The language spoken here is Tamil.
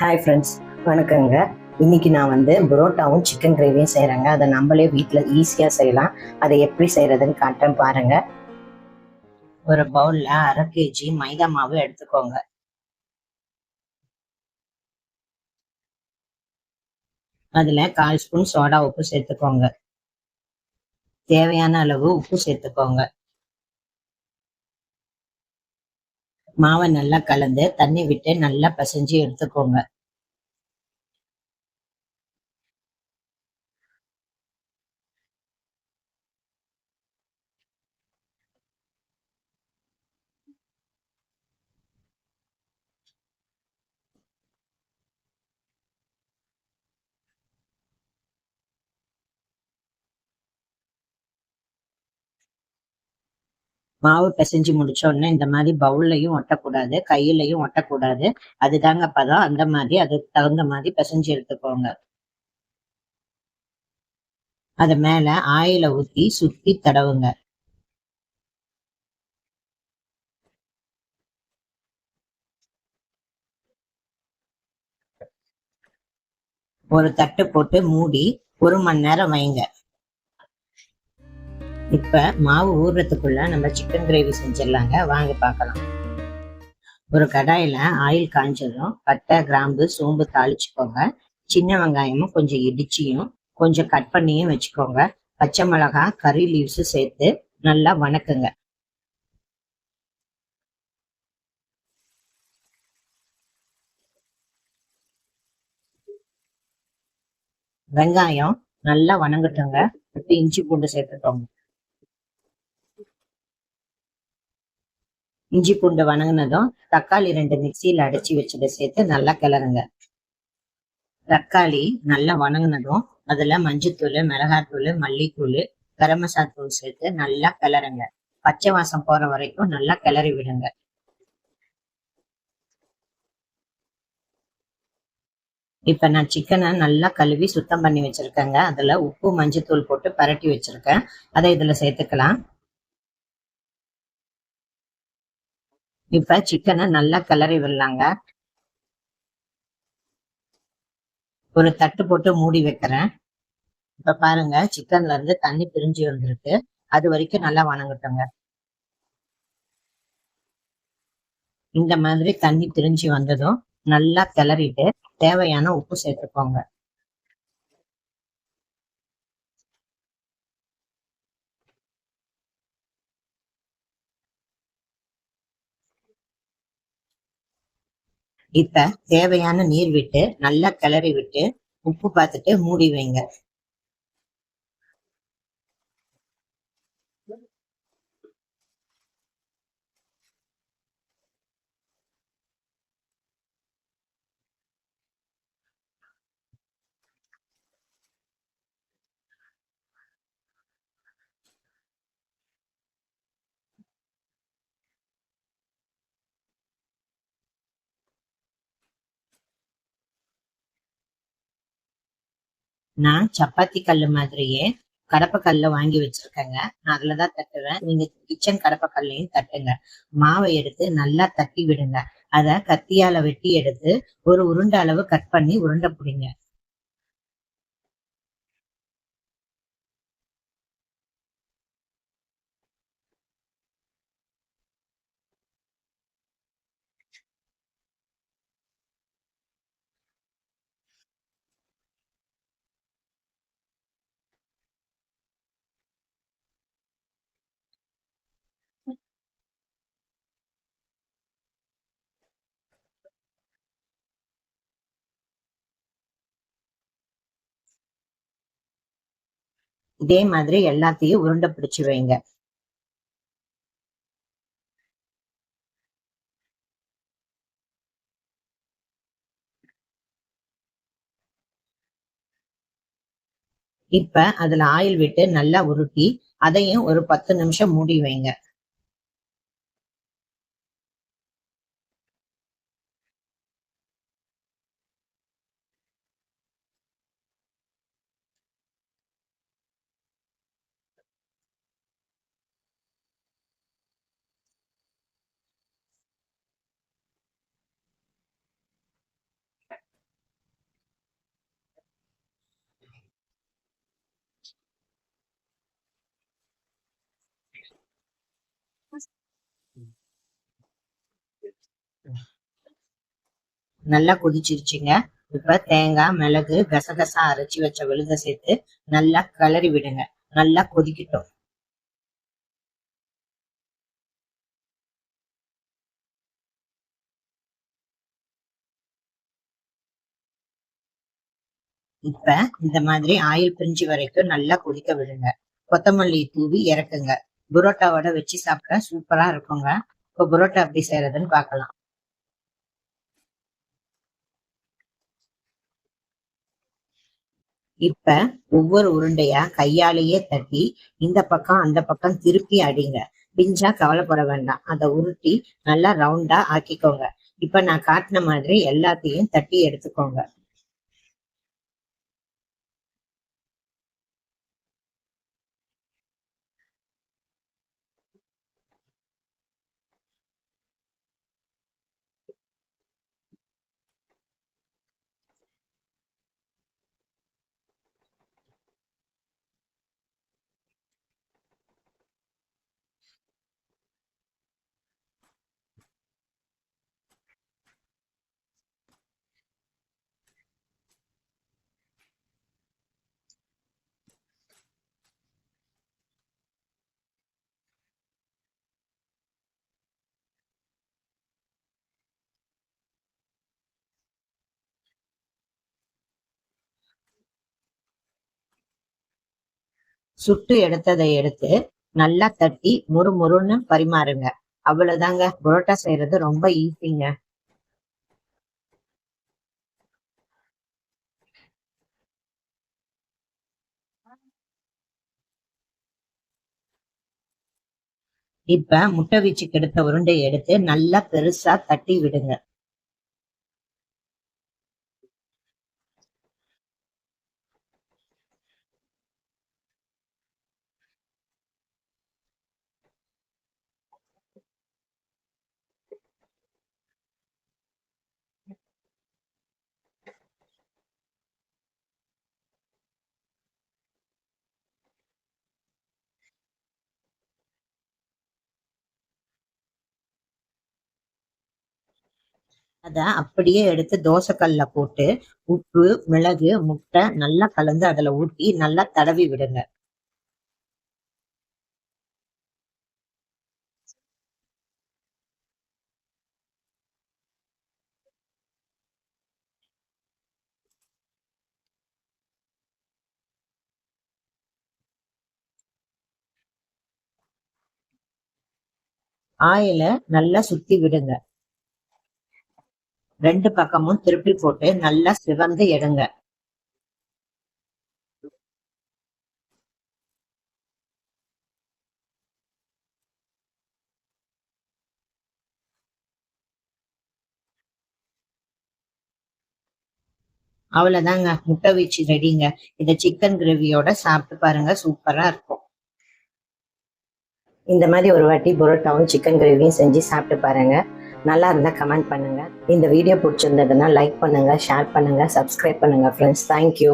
ஹாய் ஃப்ரெண்ட்ஸ் வணக்கங்க. இன்னைக்கு நான் வந்து புரோட்டாவும் சிக்கன் கிரேவியும் செய்கிறேங்க அதை நம்மளே வீட்டில் ஈஸியாக செய்யலாம். அதை எப்படி செய்கிறதுன்னு காட்டுறேன் பாருங்க. ஒரு பவுலில் அரை கேஜி மைதா மாவு எடுத்துக்கோங்க. அதில் கால் ஸ்பூன் சோடா உப்பு சேர்த்துக்கோங்க. தேவையான அளவு உப்பு சேர்த்துக்கோங்க. மாவை நல்லா கலந்து தண்ணி விட்டு நல்லா பிசைஞ்சு எடுத்துக்கோங்க. மாவு பிசைஞ்சு முடிச்ச உடனே இந்த மாதிரி பவுல்லையும் ஒட்டக்கூடாது கையிலையும் ஒட்டக்கூடாது. அதுதாங்க அப்பதான் அந்த மாதிரி அதுக்கு தகுந்த மாதிரி பிசைஞ்சு எடுத்துக்கோங்க. அது மேல ஆயில ஊத்தி சுத்தி தடவுங்க. ஒரு தட்டு போட்டு மூடி ஒரு மணி நேரம் வைங்க. இப்ப மாவு ஊறுறதுக்குள்ள நம்ம சிக்கன் கிரேவி செஞ்சிடலாங்க. வாங்க பார்க்கலாம். ஒரு கடாயில ஆயில் காஞ்சதும் பட்டை கிராம்பு சோம்பு தாளிச்சுக்கோங்க. சின்ன வெங்காயமும் கொஞ்சம் இடிச்சியும் கொஞ்சம் கட் பண்ணியும் வச்சுக்கோங்க. பச்சை மிளகா கறி லீவ்ஸும் சேர்த்து நல்லா வணக்குங்க. வெங்காயம் நல்லா வணங்கட்டுங்க. அடுத்து இஞ்சி பூண்டு சேர்த்துக்கோங்க. இஞ்சி பூண்டு வணங்கினதும் தக்காளி ரெண்டு மிக்சியில் அடைச்சி வச்சுட்டு சேர்த்து நல்லா கிளறுங்க. தக்காளி நல்லா வணங்கினதும் அதுல மஞ்சத்தூள் மிளகாத்தூள் மல்லித்தூள் கரம் மசாலா தூள் சேர்த்து நல்லா கிளறுங்க. பச்சை வாசம் போற வரைக்கும் நல்லா கிளறி விடுங்க. இப்ப நான் சிக்கனை நல்லா கழுவி சுத்தம் பண்ணி வச்சிருக்கேங்க. அதுல உப்பு மஞ்சத்தூள் போட்டு பரட்டி வச்சிருக்கேன். அதை இதுல சேர்த்துக்கலாம். இப்ப சிக்கனை நல்லா கிளறி விடலாங்க. ஒரு தட்டு போட்டு மூடி வைக்கிறேன். இப்ப பாருங்க சிக்கன்ல இருந்து தண்ணி பிரிஞ்சு வந்திருக்கு. அது வரைக்கும் நல்லா வணங்கட்டுங்க. இந்த மாதிரி தண்ணி பிரிஞ்சு வந்ததும் நல்லா கிளறிட்டு தேவையான உப்பு சேர்த்துக்கோங்க. இப்ப தேவையான நீர் விட்டு நல்லா கிளறி விட்டு உப்பு பார்த்துட்டு மூடி வைங்க. நான் சப்பாத்தி கல்லு மாதிரியே கடப்பை கல்ல வாங்கி வச்சிருக்கேங்க. நான் அதுலதான் தட்டுவேன். நீங்க கிச்சன் கடப்பை கல்லையும் தட்டுங்க. மாவை எடுத்து நல்லா தட்டி விடுங்க. அத கத்தியால வெட்டி எடுத்து ஒரு உருண்டை அளவு கட் பண்ணி உருண்டை பிடிங்க. இதே மாதிரி எல்லாத்தையும் உருண்டை பிடிச்சு வைங்க. இப்ப அதுல ஆயில் விட்டு நல்லா உருட்டி அதையும் ஒரு பத்து நிமிஷம் மூடி வைங்க. நல்லா கொதிச்சிருச்சுங்க. இப்ப தேங்காய் மிளகு கசகசா அரைச்சி வச்ச விழுத சேர்த்து நல்லா கிளறி விடுங்க. நல்லா கொதிக்கட்டும். இப்ப இந்த மாதிரி ஆயில் பிரிஞ்சு வரைக்கும் நல்லா கொதிக்க விடுங்க. கொத்தமல்லி தூவி இறக்குங்க. புரோட்டாவோட வச்சு சாப்பிட்டா சூப்பரா இருக்குங்க. இப்போ புரோட்டா எப்படி செய்யறதுன்னு பார்க்கலாம். இப்ப ஒவ்வொரு உருண்டையா கையாலேயே தட்டி இந்த பக்கம் அந்த பக்கம் திருப்பி அடிங்க. பிஞ்சா கவலைப்பட வேண்டாம். அதை உருட்டி நல்லா ரவுண்டா ஆக்கிக்கோங்க. இப்ப நான் காட்டின மாதிரி எல்லாத்தையும் தட்டி எடுத்துக்கோங்க. சுட்டு எடுத்ததை எடுத்து நல்லா தட்டி முறு முறுன்னு பரிமாறுங்க. அவ்வளவுதாங்க. புரோட்டா செய்யறது ரொம்ப ஈஸிங்க. இப்ப முட்டை வீச்சுக்கு எடுத்த உருண்டை எடுத்து நல்லா பெருசா தட்டி விடுங்க. அதை அப்படியே எடுத்து தோசைக்கல்ல போட்டு உப்பு மிளகு முட்டை நல்லா கலந்து அதுல ஊட்டி நல்லா தடவி விடுங்க. ஆயில நல்லா சுத்தி விடுங்க. ரெண்டு பக்கமும் திருப்பி போட்டு நல்லா சிவந்து எடுங்க. அவ்வளவுதாங்க. முட்டை வீச்சு ரெடிங்க. இந்த சிக்கன் கிரேவியோட சாப்பிட்டு பாருங்க. சூப்பரா இருக்கும். இந்த மாதிரி ஒரு வாட்டி புரோட்டாவும் சிக்கன் கிரேவியும் செஞ்சு சாப்பிட்டு பாருங்க. நல்லா இருந்தா கமெண்ட் பண்ணுங்க. இந்த வீடியோ பிடிச்சிருந்ததுன்னா லைக் பண்ணுங்க ஷேர் பண்ணுங்க சப்ஸ்கிரைப் பண்ணுங்க ஃப்ரெண்ட்ஸ் தேங்க்யூ